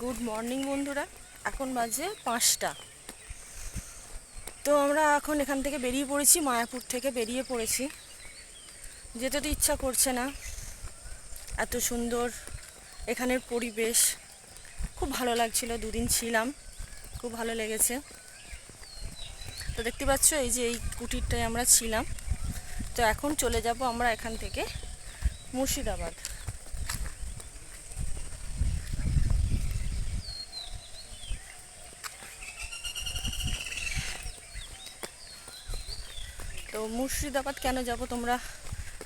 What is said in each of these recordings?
Good morning বন্ধুরা। এখন বাজে পাঁচটা। তো আমরা এখন এখান থেকে বেরিয়ে পড়েছি, মায়াপুর থেকে বেরিয়ে পড়েছি। যেতে তো ইচ্ছা করছে না। এত সুন্দর এখানের পরিবেশ। খুব ভালো লাগছিল, দুদিন ছিলাম। খুব ভালো লেগেছে। তো দেখতে পাচ্ছ, এই যে এই কুটিরটায় আমরা ছিলাম। তো এখন চলে যাব আমরা এখান থেকে মুর্শিদাবাদ। তো মুর্শিদাবাদ কেন যাব তোমরা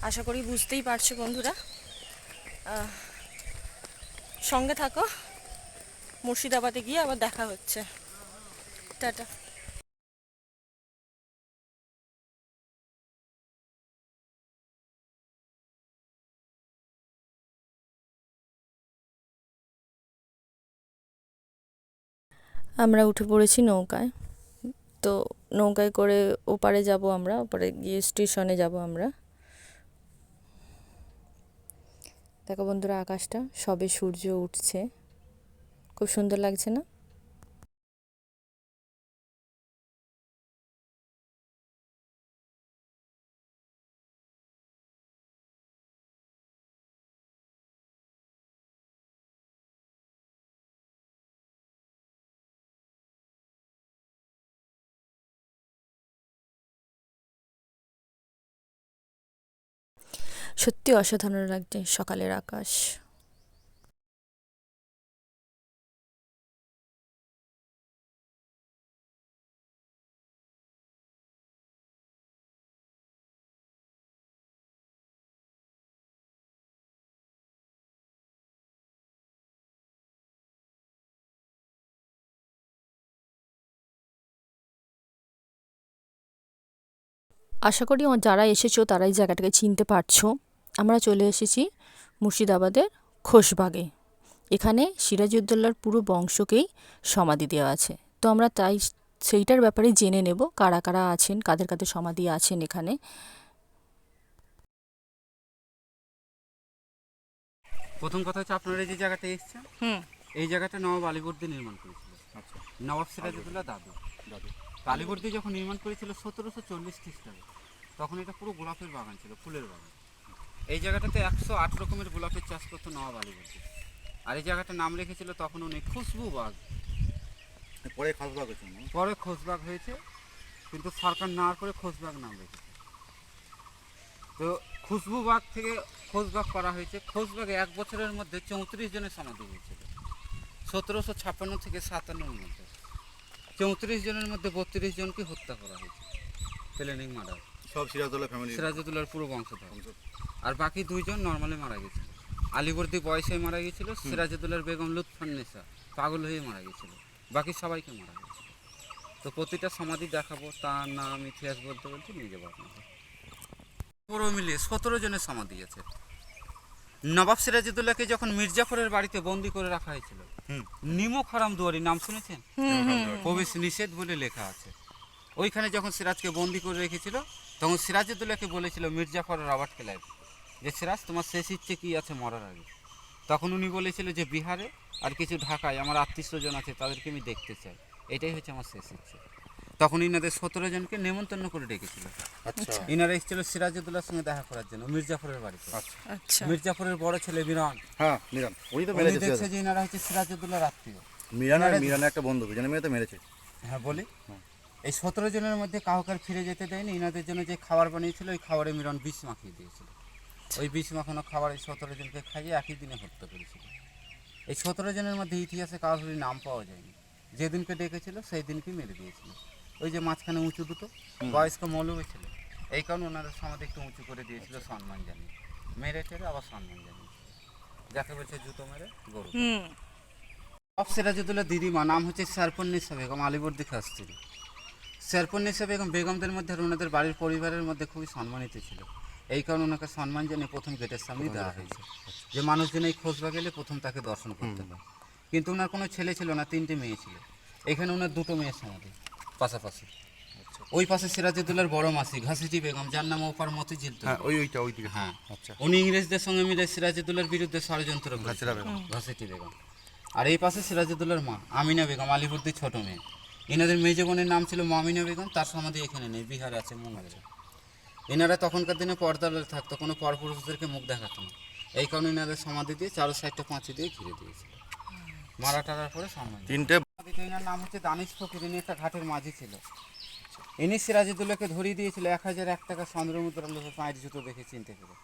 আশা করি বুঝতেই পারছ বন্ধুরা। সঙ্গে থাকো, মুর্শিদাবাদে গিয়ে আবার দেখা হচ্ছে। টাটা। আমরা উঠে পড়েছি নৌকায়। তো নৌকায় করে ওপারে যাব আমরা, ওপারে গিয়ে স্টেশনে যাব আমরা। দেখো বন্ধুরা, আকাশটা, সবে সূর্য উঠছে। খুব সুন্দর লাগছে না? সত্যি অসাধারণ লাগছে সকালের আকাশ। আশা করি যারা এসেছ তারা এই জায়গাটাকে চিনতে পারছ। আমরা চলে এসেছি মুর্শিদাবাদের খোশবাগে। এখানে সিরাজউদ্দৌলার পুরো বংশকেই সমাধি দেওয়া আছে। তো আমরা তাই সেইটার ব্যাপারে জেনে নেব কারা কারা আছেন কাদের কাদের সমাধি আছেন এখানে। প্রথম কথা হচ্ছে আপনারা যে জায়গাটা এসেছেন? হুম। এই জায়গাটা নবাব আলীবর্দী নির্মাণ করেছিল আচ্ছা। নবাব সিরাজউদ্দৌলা দাদু। দাদু। আলীবর্দী যখন নির্মাণ করেছিল সতেরোশো চল্লিশ খ্রিস্টাব্দে তখন এটা পুরো গোলাপের বাগান ছিল ফুলের বাগান। এই জায়গাটাতে একশো আট রকমের গোলাপের চাষ করতো নবাব আলীবর্দী আর এই জায়গাটার নাম রেখেছিল তখন উনি খুশবু বাগ। পরে খাসবাগ হয়েছে পরে খোশবাগ হয়েছে কিন্তু সরকার নেওয়ার পরে খোশবাগ নাম রেখেছে। তো খুশবু বাগ থেকে খোশবাগ করা হয়েছে। খোশবাগে এক বছরের মধ্যে চৌত্রিশ জনের সমাধি হয়েছিল। সতেরোশো ছাপ্পান্ন থেকে সাতান্নর মধ্যে। চৌত্রিশ জনের মধ্যে বত্রিশ জনকে হত্যা করা হয়েছে। প্লেনিং মার্ডার সব সিরাজদৌল্লা ফ্যামিলি সিরাজউদ্দৌলার পুরো বংশধর। আর বাকি দুইজন নর্মালি মারা গেছিল। আলিবর্দি বয়সে মারা গেছিল সিরাজউদ্দৌলার বেগম লুৎফান লুৎফান্নেসা পাগল হয়ে মারা গেছিল। বাকি সবাইকে মারা গেছে তো প্রতিটা সমাধি দেখাবো তার নাম ইতিহাস বলতে বলতে নিয়ে যাব আপনাকে পুরো মিলিয়ে সতেরো জনের সমাধি আছে। নবাব সিরাজউদ্দৌলাকে যখন মির্জাফরের বাড়িতে বন্দি করে রাখা হয়েছিল হুম। নিমক হারাম দুয়ারি নাম শুনেছেন? প্রবেশ নিষেধ বলে লেখা আছে। ওইখানে যখন সিরাজকে বন্দি করে রেখেছিল তখন সিরাজউদ্দৌলাকে বলেছিল মির্জাফর রবার্ট ক্লাইভ যে সিরাজ তোমার শেষ ইচ্ছে কি আছে মরার আগে? তখন উনি বলেছিল যে বিহারে আর কিছু ঢাকায় আমার আত্মীয় স্বজন আছে তাদেরকে আমি দেখতে চাই। এটাই হচ্ছে আমার শেষ ইচ্ছে। তখন ইনাদের সতেরো জনকে নেমন্তন্ন করে ডেকেছিল। আচ্ছা। ইনারা এসেছিল সিরাজউদ্দৌলার সঙ্গে দেখা করার জন্য মির্জাফরের বাড়িতে। আচ্ছা। আচ্ছা। মির্জাফরের বড় ছেলে মিরান। হ্যাঁ মিরান। উনি তো মেরেছে দেখছে যে ইনারা হচ্ছে সিরাজউদ্দৌলার আত্মীয়। মিরান আর। মিরানের একটা বন্ধু জানে মেয়ে তো মেরেছে। হ্যাঁ বলি? হুম। এই সতেরো জনের মধ্যে কাউকে আর ফিরে যেতে দেয়নি ইনাদের জন্য যে খাবার বানিয়েছিল ওই খাবারে মিরন বিষ মাখিয়ে দিয়েছিল। ওই বিষ মাখানো খাবার এই সতেরো জনকে খাইয়ে একই দিনে হত্যা করেছিল। এই সতেরো জনের মধ্যে ইতিহাসে কারোরই নাম পাওয়া যায়নি। যেদিনকে ডেকেছিল সেই দিনকে মেরে দিয়েছিল। ওই যে মাঝখানে উঁচু দুটো বয়স্ক মৌলবী ছিল। এই কারণে ওনাদের সমাধি একটু উঁচু করে দিয়েছিল সম্মান জানিয়ে। মেরে টেরে আবার সম্মান জানিয়ে। যাকে বলছে জুতো মেরে গরু হুম। অফ সিরাজউদ্দৌলা দিদিমা নাম হচ্ছে সারপন্নিসা বেগম আলিবর্দি খাস্তিরি সারপন্নিসা বেগম বেগমদের মধ্যে ওনাদের বাড়ির পরিবারের মধ্যে খুবই সম্মানিত ছিল। এই কারণে ওনাকে সম্মান জানিয়ে প্রথম গেটের সামনে দেওয়া হয়েছে। যে মানুষজন এই খোঁজবা গেলে প্রথম তাকে দর্শন করতে পারে। কিন্তু ওনার কোনো ছেলে ছিল না তিনটে মেয়ে ছিল। এখানে ওনার দুটো মেয়ের সমাধি। পাশাপাশি। আচ্ছা। ওই পাশে সিরাজউদ্দৌলার বড় মাসি ঘাসিটি বেগম যার নাম ওপার মতিঝিল তো হ্যাঁ ওই ওইটা ওই হ্যাঁ। আচ্ছা। উনি ইংরেজদের সঙ্গে মিলে সিরাজউদ্দৌলার বিরুদ্ধে ষড়যন্ত্র ঘাসিরা বেগম। ঘাসিটি বেগম। আর এই পাশে সিরাজউদ্দৌলার মা আমিনা বেগম আলিবর্দির ছোট মেয়ে। এনাদের মেজ বোনের নাম ছিল মামিনা বেগম তার সমাধি এখানে নেই বিহারে আছে মুঙ্গেরে এনারা তখনকার দিনে পর্দালে থাকতো কোনো পরপুরুষদেরকে মুখ দেখাতো না। এই কারণে এনাদের সমাধি দিয়ে চারো সাইডটা পাঁচি দিয়ে ঘিরে দিয়েছিল। মারা টারার পরে সমাধি। তিনটে সমাধিটা এনার নাম হচ্ছে দানিশ ফকির ইনি একটা ঘাটের মাঝি ছিল। ইনি সিরাজউদ্দৌলাকে ধরিয়ে দিয়েছিল এক হাজার এক টাকা চন্দ্রমুদ্রা পায়ের জুতো দেখে চিনতে পেরে।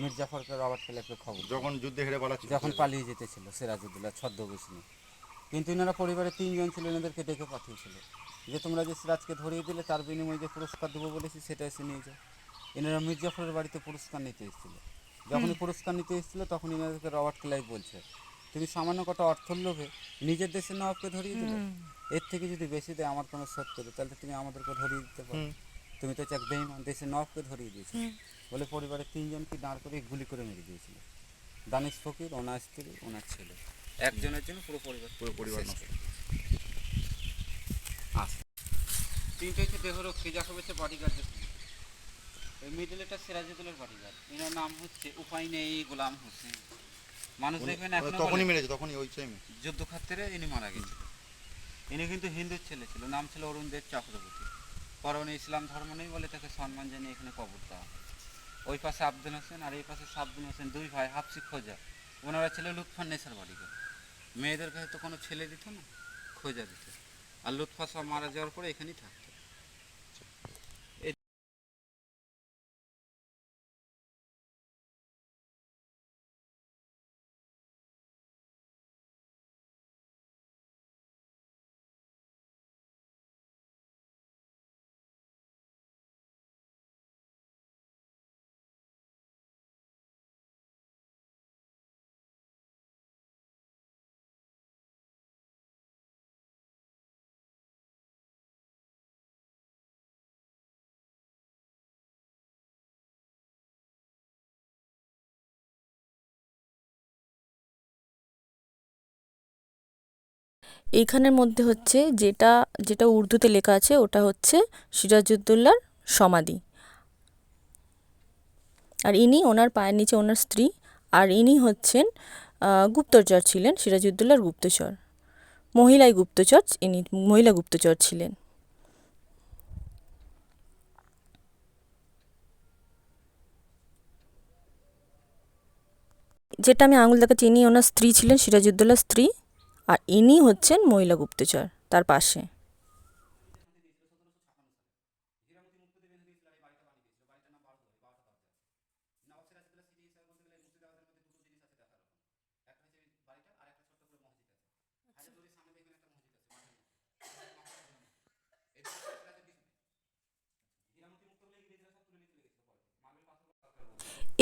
মির্জাফরকে রবার্ট ক্লেপকে খবর। যখন যুদ্ধে হেরে পালাচ্ছিল যখন পালিয়ে যেতেছিল সিরাজউদ্দৌলা ছদ্মবেশ নিয়ে। কিন্তু এনারা পরিবারের তিনজন ছিল এনাদেরকে ডেকে পাঠিয়েছিল। যে তোমরা যে সিরাজকে ধরিয়ে দিলে তার বিনিময়ে যে পুরস্কার দেবো বলেছি সেটা এসে নিয়ে যাও। এনারা মির্জাফরের বাড়িতে পুরস্কার নিতে এসেছিল। যখনই পুরস্কার নিতে এসেছিল তখন এনাদেরকে রবার্ট ক্লাইভ বলছে তুমি সামান্য কটা অর্থর লোভে নিজের দেশের নবাবকে ধরিয়ে দিলে এর থেকে যদি বেশি দেয় আমার কোনো সত্য দেয় তাহলে তুমি আমাদেরকে ধরিয়ে দিতে পারো। তুমি তো চাক বেইমান দেশের নবাবকে ধরিয়ে দিয়েছ। বলে পরিবারের তিনজনকে দাঁড় করে গুলি করে মেরে দিয়েছিল? দানিশ ফকির ওনার স্ত্রী ওনার ছেলে। একজনের জন্য পুরো পরিবার পুরো পরিবার নষ্ট। তিনটে হচ্ছে দেহরক্ষী যাকে হচ্ছে। বডিগার্ডের এই মিডলেটা সিরাজুদ্দৌলার বডিগার্ড এনার নাম হচ্ছে উপায় নেই গোলাম হোসেন। মানুষ দেখবেন এখন তখনই মেরেছে তখনই ওই টাইমে যুদ্ধক্ষেত্রে ইনি মারা গেছিল। ইনি কিন্তু হিন্দুর ছেলে ছিল নাম ছিল অরুণ দেব চক্রবর্তী। পরে ইসলাম ধর্ম নেই বলে তাকে সম্মান জানিয়ে এখানে কবর দেওয়া ওই পাশে আব্দুল হোসেন আর এই পাশে সাব্দুল হোসেন দুই ভাই হাফসি খোঁজা। ওনারা ছিল লুৎফান নেসার বাড়িতে মেয়েদের কাছে তো কোনো ছেলে দিত না খোঁজা দিত। আর লুৎফা সব মারা যাওয়ার পরে এখানেই থাকতো। এইখানের মধ্যে হচ্ছে যেটা যেটা উর্দুতে লেখা আছে ওটা হচ্ছে সিরাজউদ্দৌলার সমাধি। আর ইনি ওনার পায়ের নিচে ওনার স্ত্রী আর ইনি হচ্ছেন গুপ্তচর ছিলেন, সিরাজউদ্দৌলার গুপ্তচর। মহিলাই গুপ্তচর, ইনি মহিলা গুপ্তচর ছিলেন। যেটা আমি আঙুল দেখাচ্ছি, ইনি ওনার স্ত্রী ছিলেন, সিরাজউদ্দৌলার স্ত্রী। আর ইনি হচ্ছেন মহিলা গুপ্তচর, তার পাশে।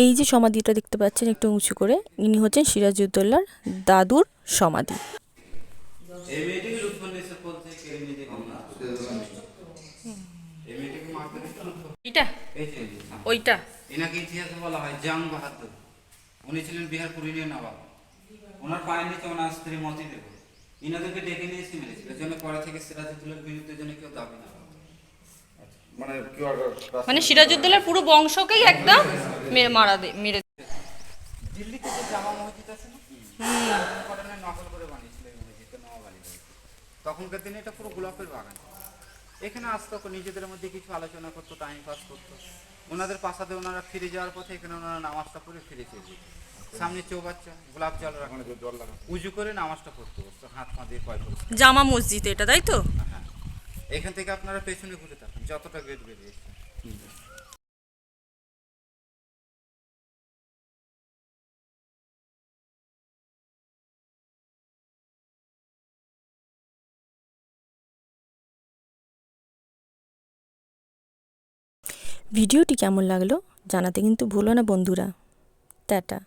এই যে সমাধিটা দেখতে পাচ্ছেন একটু উঁচু করে, ইনি হচ্ছেন সিরাজউদ্দৌলার দাদুর সমাধি। এই মেয়েটিকে লুৎফান নেসার কোল থেকে কেড়ে নিয়ে যে গঙ্গা এই মেয়েটিকে মারতে এটা এই যে এই যে। ওইটা? এনাকে ইতিহাসে বলা হয় জাং বাহাদুর। উনি ছিলেন বিহার পুরুলিয়া নবাব। ওনার পায়ের নিচে ওনার স্ত্রী মতি দেব। ইনাদেরকে ডেকে নিয়ে এসে মেরেছিল। জন্য পরে থেকে বিরুদ্ধে যেন কেউ দাবি না মানে মানে সিরাজউদ্দৌলার পুরো বংশকেই একদম মেরে মারা দিল্লিতে যে জামা মসজিদ আছে না নকল করে এই মসজিদটা নবাব আলী মসজিদ। তখনকার দিনে এটা পুরো গোলাপের বাগান। এখানে আসতো নিজেদের মধ্যে কিছু আলোচনা করতো টাইম পাস করতো। ওনাদের পাশাতে ওনারা ফিরে যাওয়ার পথে এখানে ওনারা নামাজটা পড়ে ফিরে চলে যেত। সামনে চৌবাচ্চা গোলাপ জল রাখা মানে জল লাগা উজু করে নামাজটা পড়তে বসতো হাত পা দিয়ে পয় করে জামা মসজিদ এটা তাই তো? হ্যাঁ। এখান থেকে আপনারা পেছনে ঘুরে থাকেন যতটা গেট বেরিয়েছে। ভিডিওটি কেমন লাগল জানাতে কিন্তু ভুলো না বন্ধুরা টাটা।